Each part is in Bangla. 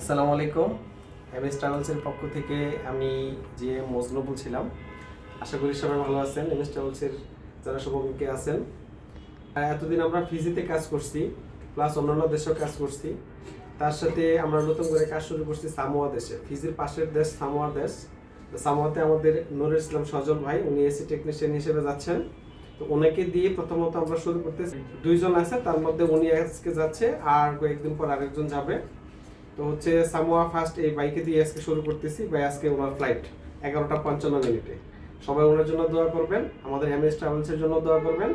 আসসালামু আলাইকুম। এম এস ট্রাভেলসের পক্ষ থেকে আমি যে মজনু বলছিলাম আশা করি সবাই ভালো আছেন। এম এস ট্রাভেলসের যারা শুভমুখী আছেন এতদিন আমরা ফিজিতে কাজ করছি প্লাস অন্যান্য দেশেও কাজ করছি। তার সাথে আমরা নতুন করে কাজ শুরু করছি সামোয়া দেশে। ফিজির পাশের দেশ সামোয়া দেশ। সামোয়াতে আমাদের নুরুল ইসলাম সজল ভাই, উনি এসি টেকনিশিয়ান হিসেবে যাচ্ছেন। তো ওনাকে দিয়ে প্রথমত আমরা শুরু করতেছি। দুইজন আছে, তার মধ্যে উনি আজকে যাচ্ছে, আর কয়েকদিন পর আরেকজন যাবে। তো হচ্ছে সামোয়া ফার্স্ট এই বাইকে দিয়ে আজকে শুরু করতেছি। ভাই আজকে ওনার ফ্লাইট এগারোটা পঞ্চান্ন মিনিটে। সবাই ওনার জন্য দোয়া করবেন আমাদের এম এস ট্রাভেলসের জন্য দোয়া করবেন।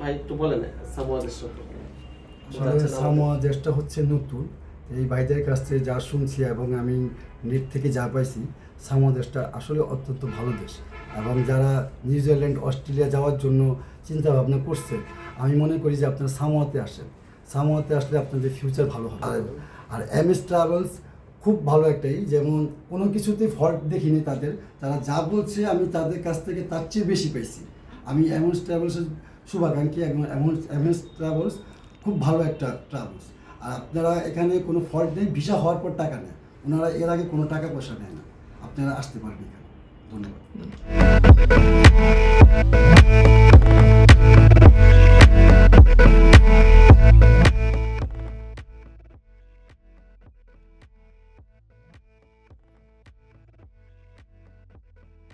ভাই একটু বলেন সামোয়া দেশ সম্পর্কে। সামোয়া দেশটা হচ্ছে নতুন। এই ভাইদের কাছ থেকে যা শুনছি এবং আমি নেট থেকে যা পাইছি সামোয়া দেশটা আসলে অত্যন্ত ভালো দেশ। এবং যারা নিউজিল্যান্ড অস্ট্রেলিয়া যাওয়ার জন্য চিন্তা ভাবনা করছে আমি মনে করি যে আপনারা সামোয়াতে আসেন। সামোয়াতে আসলে আপনাদের ফিউচার ভালো হবে। আর এম এস ট্রাভেলস খুব ভালো একটাই যেমন কোনো কিছুতেই ফল্ট দেখিনি তাদের তারা যা বলছে আমি তাদের কাছ থেকে তার চেয়ে বেশি পেয়েছি। আমি এমএস ট্রাভেলসের শুভাকাঙ্ক্ষী এবং এমএস ট্রাভেলস খুব ভালো একটা ট্রাভেলস আর আপনারা এখানে কোনো ফল্ট নেই ভিসা হওয়ার পর টাকা নেয় ওনারা এর আগে কোনো টাকা পয়সা নেয় না। আপনারা আসতে পারেন এখানে। ধন্যবাদ।